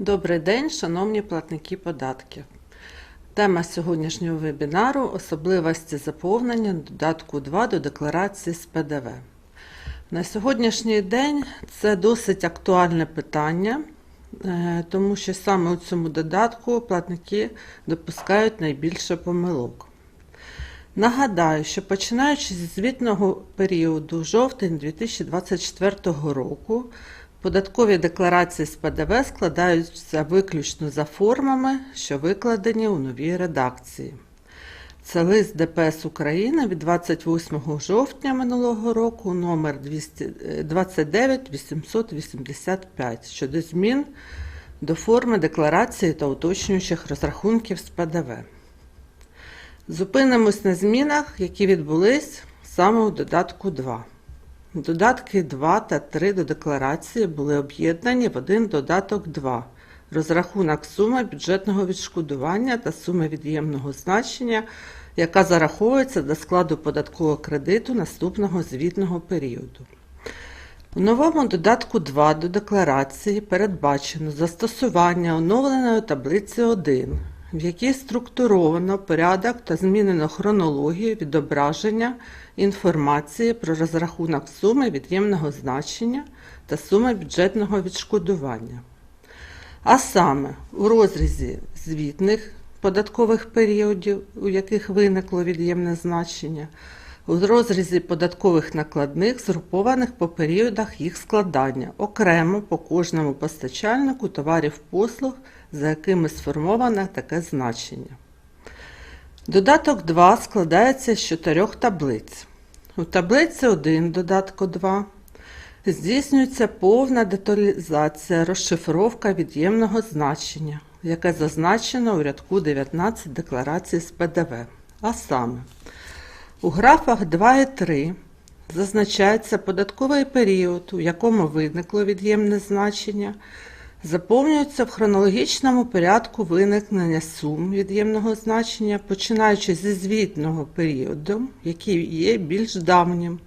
Добрий день, шановні платники податків. Тема сьогоднішнього вебінару особливості заповнення додатку 2 до декларації з ПДВ. На сьогоднішній день це досить актуальне питання, е, тому що саме у цьому додатку платники допускають найбільше помилок. Нагадаю, що починаючи зі звітного періоду жовтень 2024 року, податкові декларації з ПДВ складаються виключно за формами, що викладені у новій редакції. Це лист ДПС України від 28 жовтня минулого року номер 29 885 щодо змін до форми декларації та уточнюючих розрахунків з ПДВ. Зупинимось на змінах, які відбулись саме у додатку 2. Додатки 2 та 3 до декларації були об'єднані в один додаток 2. Розрахунок суми бюджетного відшкодування та суми від'ємного значення, яка зараховується до складу податкового кредиту наступного звітного періоду. У новому додатку 2 до декларації передбачено застосування оновленої таблиці 1, в якій структуровано порядок та змінено хронологію відображення інформації про розрахунок суми від'ємного значення та суми бюджетного відшкодування. А саме у розрізі звітних податкових періодів, у яких виникло від'ємне значення, у розрізі податкових накладних, згрупованих по періодах їх складання, окремо по кожному постачальнику товарів послуг, за якими сформоване таке значення. Додаток 2 складається з чотирьох таблиць. У таблиці 1 додатку 2 здійснюється повна деталізація, розшифровка від'ємного значення, яке зазначено у рядку 19 декларації з ПДВ. А саме, у графах 2 і 3 зазначається податковий період, у якому виникло від'ємне значення, заповнюється в хронологічному порядку виникнення сум від'ємного значення, починаючи зі звітного періоду, який є більш давнім,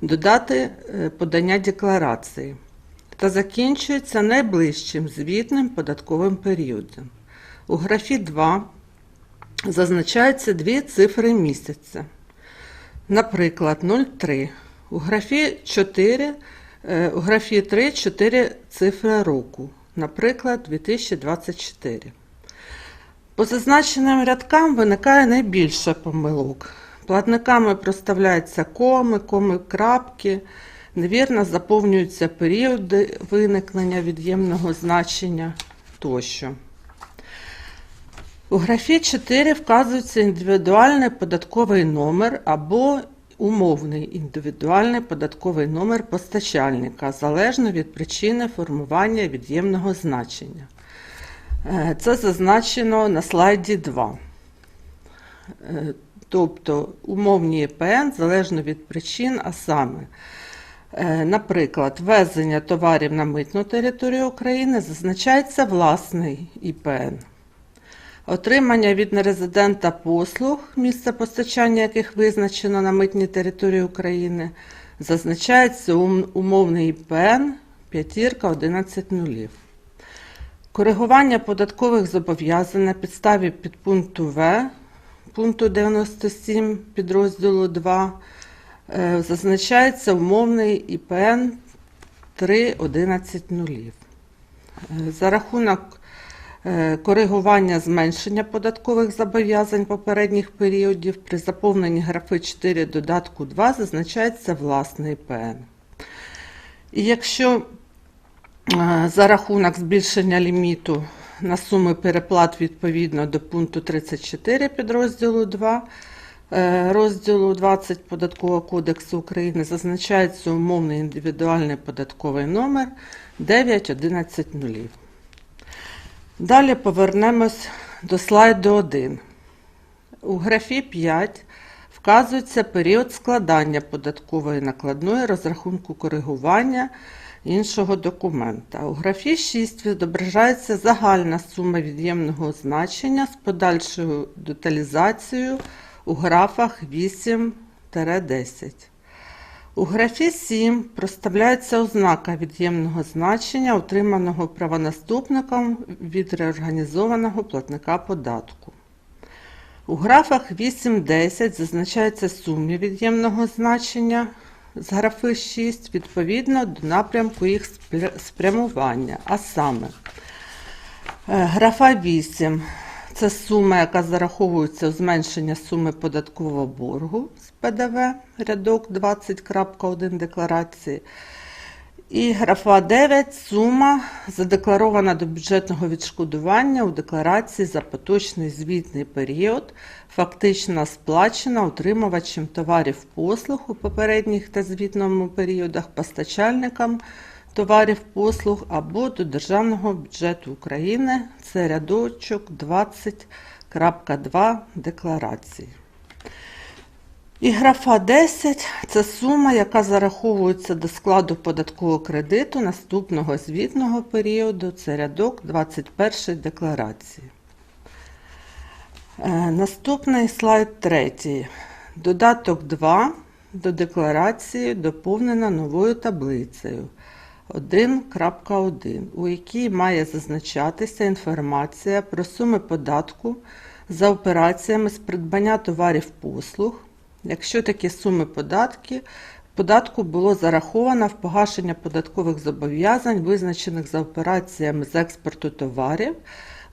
до дати е, подання декларації, та закінчується найближчим звітним податковим періодом. У графі 2 зазначаються дві цифри місяця. Наприклад, 0,3. У графі 4, е, у графі 3 4 цифри року, наприклад, 2024. По зазначеним рядкам виникає найбільше помилок. Платниками проставляються коми, коми крапки, невірно заповнюються періоди виникнення від'ємного значення тощо. У графі 4 вказується індивідуальний податковий номер або умовний індивідуальний податковий номер постачальника, залежно від причини формування від'ємного значення. Е, Це зазначено на слайді 2. Е, Тобто умовні ЄПН залежно від причин, а саме, е, наприклад, ввезення товарів на митну територію України зазначається власний ІПН. Отримання від нерезидента послуг, місце постачання яких визначено на митній території України, зазначається умовний ІПН п'ятірка 11 нулів. Коригування податкових зобов'язань на підставі підпункту В пункту 97 підрозділу 2 е, зазначається умовний ІПН 3.11 нулів. Е, За рахунок коригування зменшення податкових зобов'язань попередніх періодів при заповненні графи 4 додатку 2 зазначається власний ІПН. І якщо е, за рахунок збільшення ліміту на суми переплат відповідно до пункту 34 підрозділу 2 е, розділу 20 Податкового кодексу України зазначається умовний індивідуальний податковий номер 911 нулів. Далі повернемось до слайду 1. У графі 5 вказується період складання податкової накладної розрахунку коригування іншого документа. У графі 6 відображається загальна сума від'ємного значення з подальшою деталізацією у графах 8-10. У графі 7 проставляється ознака від'ємного значення, отриманого правонаступником від реорганізованого платника податку. У графах 8-10 зазначаються суми від'ємного значення з графи 6 відповідно до напрямку їх спрямування, а саме е, графа 8 це сума, яка зараховується у зменшення суми податкового боргу з ПДВ, рядок 20.1 декларації. І графа 9 сума задекларована до бюджетного відшкодування у декларації за поточний звітний період, фактично сплачена отримувачем товарів послуг у попередніх та звітному періодах постачальникам товарів послуг або до Державного бюджету України. Це рядочок 20.2 декларації. І графа 10 це сума, яка зараховується до складу податкового кредиту наступного звітного періоду. Це рядок 21 декларації. Е, Наступний слайд третій. Додаток 2 до декларації доповнено новою таблицею 1.1, у якій має зазначатися інформація про суми податку за операціями з придбання товарів послуг, якщо такі суми податки, податку було зараховано в погашення податкових зобов'язань, визначених за операціями з експорту товарів,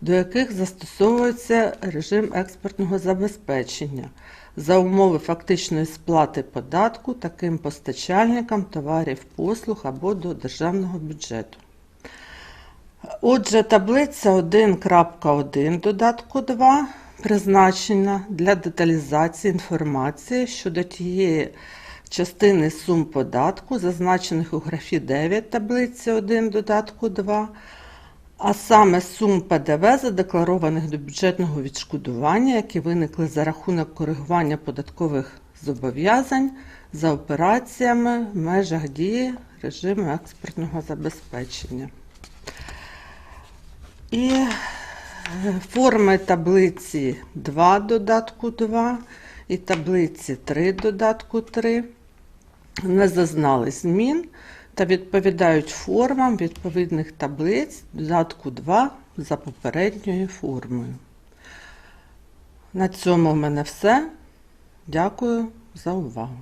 до яких застосовується режим експортного забезпечення за умови фактичної сплати податку таким постачальникам товарів послуг або до державного бюджету. Отже, таблиця 1.1 додатку 2 призначена для деталізації інформації щодо тієї частини сум податку, зазначених у графі 9 таблиці 1 додатку 2, а саме сум ПДВ, задекларованих до бюджетного відшкодування, які виникли за рахунок коригування податкових зобов'язань за операціями в межах дії режиму експортного забезпечення. І е, форми таблиці 2 додатку 2 і таблиці 3 додатку 3 не зазнали змін та відповідають формам відповідних таблиць додатку 2 за попередньою формою. На цьому в мене все. Дякую за увагу.